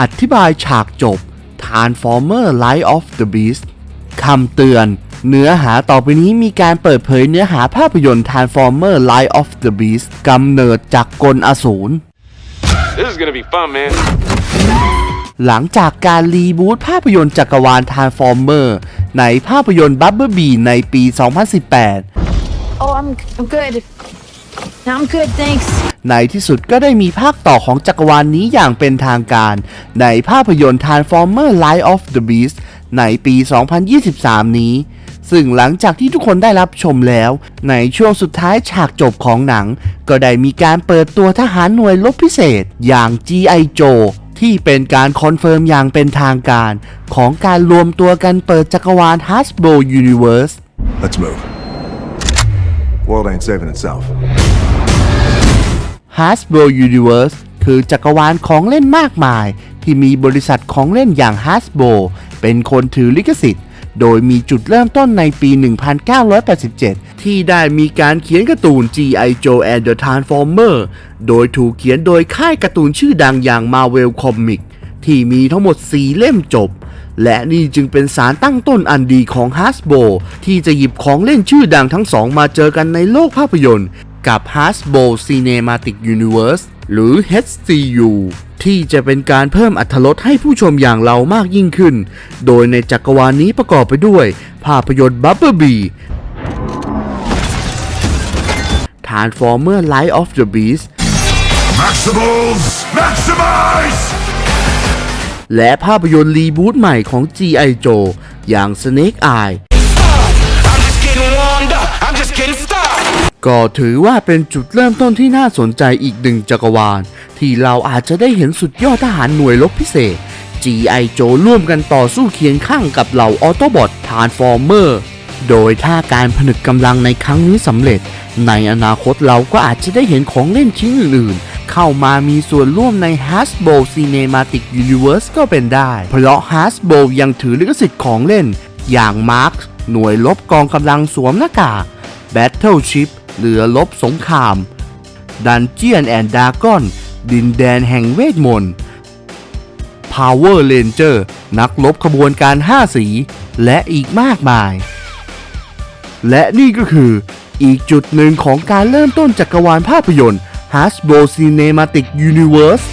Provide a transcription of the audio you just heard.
อธิบายฉากจบ Transformer Light of the Beast คำเตือน เนื้อหาต่อไปนี้มีการเปิดเผยเนื้อหาภาพยนตร์ Transformer Light of the Beast กำเนิดจากกลอสูร This is gonna be fun, man. หลังจากการรีบูตภาพยนตร์จักรวาล Transformer ในภาพยนตร์ Bumblebee ในปี 2018 Oh, I'm I'm good. I'm good, thanks. ในที่สุดก็ได้มีภาคต่อของจักรวาลนนี้อย่างเป็นทางการ ในภาพยนตร์ Transformer Light of the Beast ในปี 2023 นี้ ซึ่งหลังจากที่ทุกคนได้รับชมแล้ว ในช่วงสุดท้ายฉากจบของหนัง ก็ได้มีการเปิดตัวทหารหน่วยรบพิเศษ อย่าง G.I. Joe ที่เป็นการคอนเฟิร์มอย่างเป็นทางการ ของการรวมตัวกันเปิดจักรวาล Hasbro Universe Let's move. World ain't saving itself. Hasbro Universe คือจักรวาลของเล่นมากมาย ที่มีบริษัทของเล่นอย่าง Hasbro เป็นคนถือลิขสิทธิ์ โดยมีจุดเริ่มต้นในปี 1987 ที่ได้มีการเขียนการ์ตูน G.I. Joe and the Transformer โดยถูกเขียนโดยค่ายการ์ตูนชื่อดังอย่าง Marvel Comics ที่มีทั้งหมด 4 เล่มจบ และนี่จึงเป็นสารตั้งต้นอันดีของ Hasbro ที่จะหยิบของเล่นชื่อดังทั้งสองมาเจอกันในโลกภาพยนตร์ กับ Hasbro Cinematic Universe หรือ HCU ที่จะเป็นการเพิ่มอรรถรสให้ผู้ชมอย่างเรามากยิ่งขึ้น โดยในจักรวาลนี้ประกอบไปด้วย ภาพยนตร์ Bumblebee Transformer Light of the Beast Maximals! Maximize! และภาพยนตร์รีบูตใหม่ของ G.I. Joe อย่าง Snake Eye ก็ถือว่าเป็นจุดเริ่มต้นที่น่าสนใจอีกหนึ่งจักรวาล ที่เราอาจจะได้เห็นสุดยอดทหารหน่วยรบพิเศษ G.I. Joe ร่วมกันต่อสู้เคียงข้างกับเหล่าออโตบอททานฟอร์เมอร์ โดยถ้าการผนึกกำลังในครั้งนี้สำเร็จ ในอนาคตเราก็อาจจะได้เห็นของเล่นชิ้นอื่นๆ เข้ามามีส่วนร่วมใน Hasbro Cinematic Universe ก็เป็นได้ เพราะ Hasbro ยังถือลิขสิทธิ์ของเล่น อย่าง Mark หน่วยลบกองกำลังสวมหน้ากาก Battleship เรือลบสงคราม Dungeon and Dragon ดินแดนแห่งเวทมนต์ Power Ranger นักลบขบวนการ5สี และอีกมากมาย และนี่ก็คืออีกจุดหนึ่งของการเริ่มต้นจักรวาลภาพยนตร์ Hasbro Cinematic Universe